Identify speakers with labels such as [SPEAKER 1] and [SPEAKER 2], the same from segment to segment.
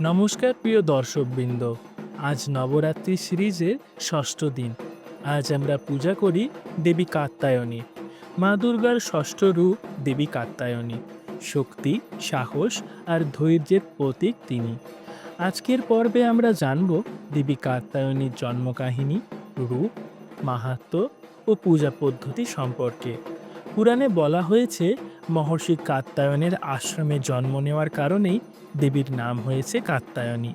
[SPEAKER 1] নমস্কার প্রিয় দর্শকবৃন্দ। আজ নবরাত্রি সিরিজের ষষ্ঠ দিন। আজ আমরা পূজা করি দেবী কাত্যায়নী। মা দুর্গার ষষ্ঠ রূপ দেবী কাত্যায়নী। শক্তি, সাহস আর ধৈর্যের প্রতীক তিনি। আজকের পর্বে আমরা জানব দেবী কাত্যায়নীর জন্মকাহিনী, রূপ মাহাত্ম্য ও পূজা পদ্ধতি সম্পর্কে। পুরাণে বলা হয়েছে, মহর্ষি কাত্যায়নের আশ্রমে জন্ম নেওয়ার কারণেই দেবীর নাম হয়েছে কাত্যায়নী।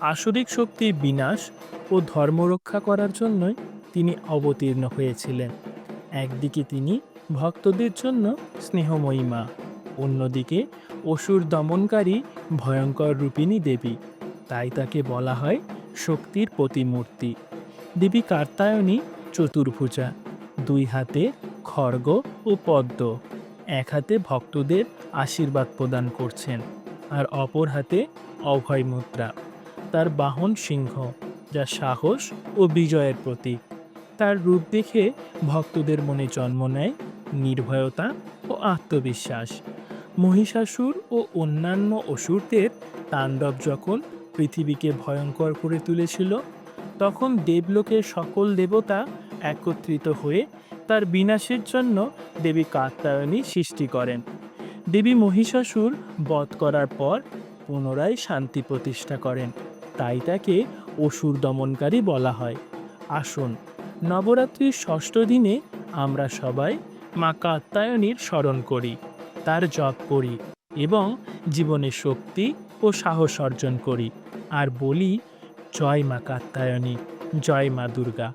[SPEAKER 1] আসরিক শক্তির বিনাশ ও ধর্ম রক্ষা করার জন্যই তিনি অবতীর্ণ হয়েছিলেন। একদিকে তিনি ভক্তদের জন্য স্নেহময়ী মা, অন্যদিকে অসুর দমনকারী ভয়ঙ্কর রূপিণী দেবী। তাই তাকে বলা হয় শক্তির প্রতিমূর্তি। দেবী কাত্যায়নী চতুর্ভুজা, দুই হাতে খড়গ ও পদ্ম। এক হাতে ভক্তদের আশীর্বাদ প্রদান করছেন আর অপর হাতে অভয় মুদ্রা। তার বাহন সিংহ, যা সাহস ও বিজয়ের প্রতীক। তার রূপ দেখে ভক্তদের মনে জন্ম নেয় নির্ভয়তা ও আত্মবিশ্বাস। মহিষাসুর ও অন্যান্য অসুরদের তাণ্ডব যখন পৃথিবীকে ভয়ঙ্কর করে তুলেছিল, তখন দেবলোকের সকল দেবতা একত্রিত হয়ে তার বিনাশের জন্য দেবী কাত্যায়নী সৃষ্টি করেন। দেবী মহিষাসুর বধ করার পর পুনরায় শান্তি প্রতিষ্ঠা করেন। তাই তাকে অসুর দমনকারী বলা হয়। আসুন, নবরাত্রির ষষ্ঠ দিনে আমরা সবাই মা কাত্যায়নীর স্মরণ করি, তার জপ করি এবং জীবনে শক্তি ও সাহস অর্জন করি। আর বলি, জয় মা কাত্যায়নী, জয় মা দুর্গা।